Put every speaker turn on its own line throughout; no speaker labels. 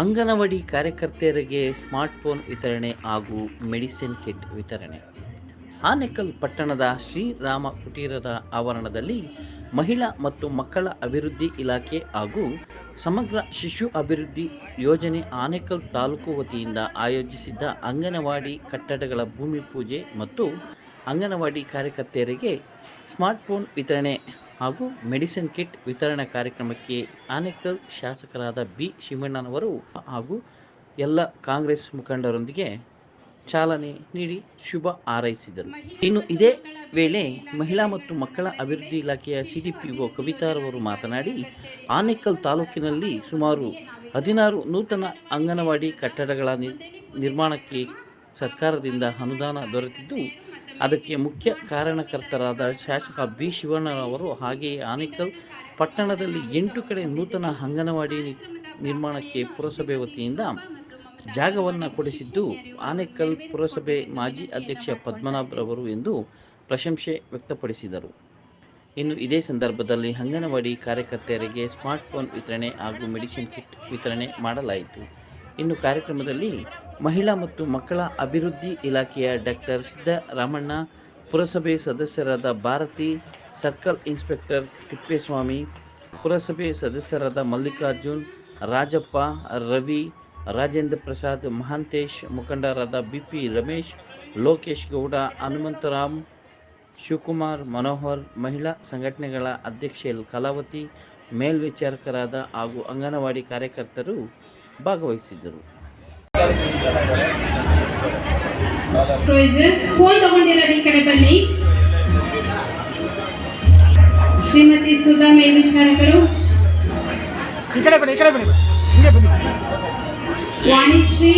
ಅಂಗನವಾಡಿ ಕಾರ್ಯಕರ್ತೆಯರಿಗೆ ಸ್ಮಾರ್ಟ್ಫೋನ್ ವಿತರಣೆ ಹಾಗೂ ಮೆಡಿಸಿನ್ ಕಿಟ್ ವಿತರಣೆ. ಆನೇಕಲ್ ಪಟ್ಟಣದ ಶ್ರೀರಾಮ ಕುಟೀರದ ಆವರಣದಲ್ಲಿ ಮಹಿಳಾ ಮತ್ತು ಮಕ್ಕಳ ಅಭಿವೃದ್ಧಿ ಇಲಾಖೆ ಹಾಗೂ ಸಮಗ್ರ ಶಿಶು ಅಭಿವೃದ್ಧಿ ಯೋಜನೆ ಆನೇಕಲ್ ತಾಲೂಕು ವತಿಯಿಂದ ಆಯೋಜಿಸಿದ್ದ ಅಂಗನವಾಡಿ ಕಟ್ಟಡಗಳ ಭೂಮಿ ಪೂಜೆ ಮತ್ತು ಅಂಗನವಾಡಿ ಕಾರ್ಯಕರ್ತೆಯರಿಗೆ ಸ್ಮಾರ್ಟ್ಫೋನ್ ವಿತರಣೆ ಹಾಗೂ ಮೆಡಿಸಿನ್ ಕಿಟ್ ವಿತರಣಾ ಕಾರ್ಯಕ್ರಮಕ್ಕೆ ಆನೇಕಲ್ ಶಾಸಕರಾದ ಬಿ ಶಿವಣ್ಣನವರು ಹಾಗೂ ಎಲ್ಲ ಕಾಂಗ್ರೆಸ್ ಮುಖಂಡರೊಂದಿಗೆ ಚಾಲನೆ ನೀಡಿ ಶುಭ ಹಾರೈಸಿದರು. ಇನ್ನು ಇದೇ ವೇಳೆ ಮಹಿಳಾ ಮತ್ತು ಮಕ್ಕಳ ಅಭಿವೃದ್ಧಿ ಇಲಾಖೆಯ ಸಿಡಿಪಿಒ ಕವಿತಾರವರು ಮಾತನಾಡಿ, ಆನೇಕಲ್ ತಾಲೂಕಿನಲ್ಲಿ ಸುಮಾರು ಹದಿನಾರು ನೂತನ ಅಂಗನವಾಡಿ ಕಟ್ಟಡಗಳ ನಿರ್ಮಾಣಕ್ಕೆ ಸರ್ಕಾರದಿಂದ ಅನುದಾನ ದೊರೆತಿದ್ದು ಅದಕ್ಕೆ ಮುಖ್ಯ ಕಾರಣಕರ್ತರಾದ ಶಾಸಕ ಬಿ ಶಿವಣ್ಣನವರು ಹಾಗೆಯೇ ಆನೇಕಲ್ ಪಟ್ಟಣದಲ್ಲಿ ಎಂಟು ಕಡೆ ನೂತನ ಅಂಗನವಾಡಿ ನಿರ್ಮಾಣಕ್ಕೆ ಪುರಸಭೆ ವತಿಯಿಂದ ಜಾಗವನ್ನು ಕೊಡಿಸಿದ್ದು ಆನೇಕಲ್ ಪುರಸಭೆ ಮಾಜಿ ಅಧ್ಯಕ್ಷ ಪದ್ಮನಾಭರವರು ಎಂದು ಪ್ರಶಂಸೆ ವ್ಯಕ್ತಪಡಿಸಿದರು. ಇನ್ನು ಇದೇ ಸಂದರ್ಭದಲ್ಲಿ ಅಂಗನವಾಡಿ ಕಾರ್ಯಕರ್ತೆಯರಿಗೆ ಸ್ಮಾರ್ಟ್ಫೋನ್ ವಿತರಣೆ ಹಾಗೂ ಮೆಡಿಸಿನ್ ಕಿಟ್ ವಿತರಣೆ ಮಾಡಲಾಯಿತು. ಇನ್ನು ಕಾರ್ಯಕ್ರಮದಲ್ಲಿ ಮಹಿಳಾ ಮತ್ತು ಮಕ್ಕಳ ಅಭಿವೃದ್ಧಿ ಇಲಾಖೆಯ ಡಾಕ್ಟರ್ ಸಿದ್ದರಾಮಣ್ಣ, ಪುರಸಭೆ ಸದಸ್ಯರಾದ ಭಾರತಿ, ಸರ್ಕಲ್ ಇನ್ಸ್ಪೆಕ್ಟರ್ ತಿಪ್ಪೇಸ್ವಾಮಿ, ಪುರಸಭೆ ಸದಸ್ಯರಾದ ಮಲ್ಲಿಕಾರ್ಜುನ್, ರಾಜಪ್ಪ, ರವಿ, ರಾಜೇಂದ್ರ ಪ್ರಸಾದ್, ಮಹಾಂತೇಶ್, ಮುಖಂಡರಾದ ಬಿಪಿ ರಮೇಶ್, ಲೋಕೇಶ್ ಗೌಡ, ಹನುಮಂತರಾಮ್, ಶಿವಕುಮಾರ್, ಮನೋಹರ್, ಮಹಿಳಾ ಸಂಘಟನೆಗಳ ಅಧ್ಯಕ್ಷೆ ಕಲಾವತಿ, ಮೇಲ್ವಿಚಾರಕರಾದ ಹಾಗೂ ಅಂಗನವಾಡಿ ಕಾರ್ಯಕರ್ತರು ಭಾಗವಹಿಸಿದ್ದರು.
ಶ್ರೀಮತಿ ಸುಧಾ ಮೇಲ್ವಿಚಾರಕರು ವಾಣಿಶ್ರೀ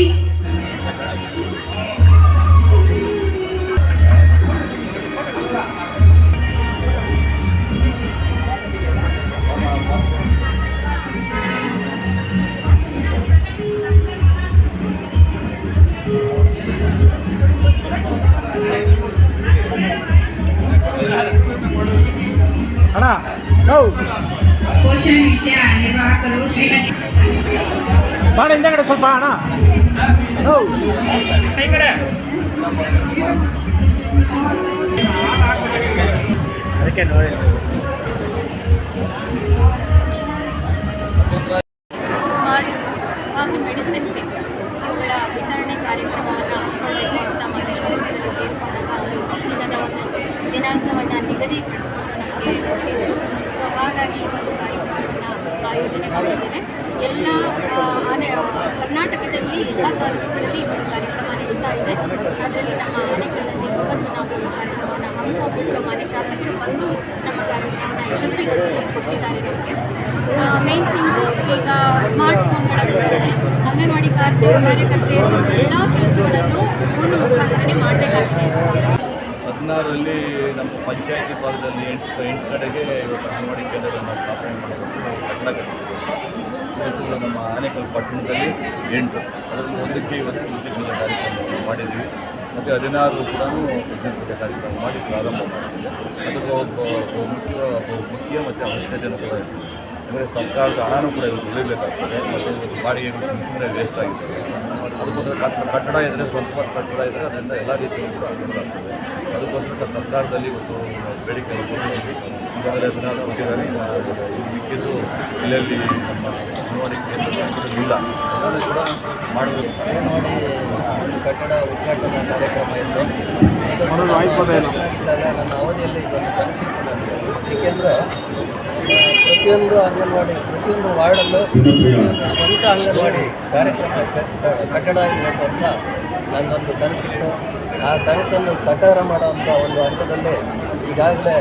ಪೋಷಣ ವಿಷಯ ನಿರ್ವಾಹಕರು ಶ್ರೀಮತಿ
ಬಾಣ ಹಿಂದೆಗಡೆ ಸ್ವಲ್ಪ ಅಣ್ಣ ಕಡೆ. ಅದಕ್ಕೆ ನೋಡಿ.
ಸ್ಮಾರ್ಟ್ ಹಾಗೂ ಮೆಡಿಸಿನ್ ಕಿಟ್ ಇವುಗಳ ವಿತರಣೆ ಕಾರ್ಯಕ್ರಮವನ್ನು ಹಮ್ಮಿಕೊಳ್ಳಬೇಕು ಅಂತ ಮಾನ್ಯ ಶಾಸಕರಲ್ಲಿ ಕೇಳಿಕೊಂಡಾಗ ಅವರು ಈ ದಿನದ ಒಂದು ದಿನಾಂಕವನ್ನು ನಿಗದಿಪಡಿಸಿಕೊಂಡು ನಮಗೆ ಕೊಟ್ಟಿದ್ದರು ಹಾಗಾಗಿ ಈ ಒಂದು ಕಾರ್ಯಕ್ರಮವನ್ನು ಆಯೋಜನೆ ಮಾಡಿದ್ದೇನೆ. ಎಲ್ಲ ಕರ್ನಾಟಕದಲ್ಲಿ ಎಲ್ಲ ತಾಲೂಕುಗಳಲ್ಲಿ ಈ ಒಂದು ಕಾರ್ಯಕ್ರಮ ನಡೀತಾ ಇದೆ. ಅದರಲ್ಲಿ ನಮ್ಮ ಆನೆಕಲ್ಲಲ್ಲಿ ಇವತ್ತು ನಾವು ಈ ಕಾರ್ಯಕ್ರಮವನ್ನು ಹಮ್ಮಿಕೊಂಡು ಮಾನ್ಯ ಶಾಸಕರು ಬಂದು ನಮ್ಮ ಕಾರ್ಯಕ್ರಮವನ್ನು ಯಶಸ್ವಿಗೊಳಿಸಿ ಕೊಟ್ಟಿದ್ದಾರೆ ನಮಗೆ. ಮೇನ್ ಥಿಂಗ್ ಈಗ ಸ್ಮಾರ್ಟ್ ಫೋನ್ಗಳ ವಿತರಣೆ ಅಂಗನವಾಡಿ ಕಾರ್ಯ, ಕಾರ್ಯಕರ್ತೆಯರು ಎಲ್ಲ ಕೆಲಸಗಳನ್ನು ಫೋನ್ ಮುಖಾಂತರನೇ ಮಾಡಬೇಕಾಗಿದೆ ಇವಾಗ.
ಹದಿನಾರರಲ್ಲಿ ನಮ್ಮ ಪಂಚಾಯತಿ ಭಾಗದಲ್ಲಿ ಎಂಟು ಎಂಟು ಕಡೆಗೆ ಇವತ್ತು ಅಂಗನವಾಡಿ ಕೇಂದ್ರಗಳನ್ನು ಸ್ಥಾಪನೆ ಮಾಡಬೇಕು ನಾವು ಕಟ್ಟಡ ನಮ್ಮ ಆನೇಕಲ್ ಪಟ್ಟಣದಲ್ಲಿ ಎಂಟು. ಅದರಲ್ಲಿ ಒಂದಕ್ಕೆ ಇವತ್ತು ಪ್ರತಿಜ್ಞೆ ಕಾರ್ಯಕ್ರಮ ಮಾಡಿದ್ದೀವಿ. ಮತ್ತು ಹದಿನಾರು ಕೂಡ ಪ್ರತಿಜ್ಞೆ ಕಾರ್ಯಕ್ರಮ ಮಾಡಿ ಪ್ರಾರಂಭ ಮಾಡಿದ್ದೀವಿ ಅದಕ್ಕೆ ಒಬ್ಬ ಮುಖ್ಯ ಮುಖ್ಯ ಮತ್ತು ಅವಶ್ಯಕತೆಯನ್ನು ಕೂಡ ಇದೆ. ಅಂದರೆ ಸರ್ಕಾರದ ಹಣನೂ ಕೂಡ ಇವತ್ತು ಉಳಿಬೇಕಾಗ್ತದೆ. ಮತ್ತು ಇವತ್ತು ಸುಮ್ಮ ಸುಮ್ಮನೆ ವೇಸ್ಟ್ ಆಗಿರ್ತದೆ ಅದಕ್ಕೋಸ್ಕರ ಕಟ್ಟಡ ಇದ್ದರೆ ಸ್ವಂತ ಕಟ್ಟಡ ಇದ್ದರೆ ಅದರಿಂದ ಎಲ್ಲ ರೀತಿಯಲ್ಲೂ ಕೂಡ ಅನುಕೂಲ ಆಗ್ತದೆ. ಅದಕ್ಕೋಸ್ಕರ ಸರ್ಕಾರದಲ್ಲಿ ಒಂದು ಬೇಡಿಕೆ ಈಗಾಗಲೇ ಅದನ್ನು ಕೊಟ್ಟಿದ್ದಾರೆ. ಮಿಕ್ಕಿದ್ದು ಇಲ್ಲಲ್ಲಿ ನಮ್ಮ ಅಂಗನವಾಡಿ ಕೇಂದ್ರ ಇಲ್ಲ. ಅದನ್ನು ಕೂಡ ಮಾಡಬೇಕು.
ಒಂದು ಕಟ್ಟಡ ಉದ್ಘಾಟನಾ ಕಾರ್ಯಕ್ರಮ ಇತ್ತು. ನನ್ನ ಅವಧಿಯಲ್ಲಿ ಇದನ್ನು ನನಗೆ. ಏಕೆಂದರೆ ಪ್ರತಿಯೊಂದು ಅಂಗನವಾಡಿ ಪ್ರತಿಯೊಂದು ವಾರ್ಡಲ್ಲೂ ಸ್ವಂತ ಅಂಗನವಾಡಿ ಕಾರ್ಯಕ್ರಮ ಕಟ್ಟ- ಕಟ್ಟಡ ಇರಬೇಕು ಅಂತ ನನ್ನೊಂದು ಕನಸಿತ್ತು ಆ ಕನಸನ್ನು ಸಾಕಾರ ಮಾಡುವಂಥ ಒಂದು ಹಂತದಲ್ಲಿ ಈಗಾಗಲೇ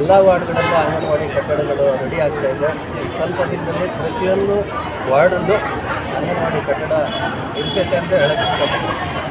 ಎಲ್ಲ ವಾರ್ಡ್ಗಳಲ್ಲೂ ಅಂಗನವಾಡಿ ಕಟ್ಟಡಗಳು ರೆಡಿ ಆಗ್ತಾ ಇದೆ. ಸ್ವಲ್ಪ ದಿನದಲ್ಲಿ ಪ್ರತಿಯೊಂದು ವಾರ್ಡಲ್ಲೂ ಅಂಗನವಾಡಿ ಕಟ್ಟಡ ಇರ್ತೈತೆ ಅಂತ ಹೇಳಕ್ಕೆ ಇಷ್ಟಪಡ್ತೀನಿ.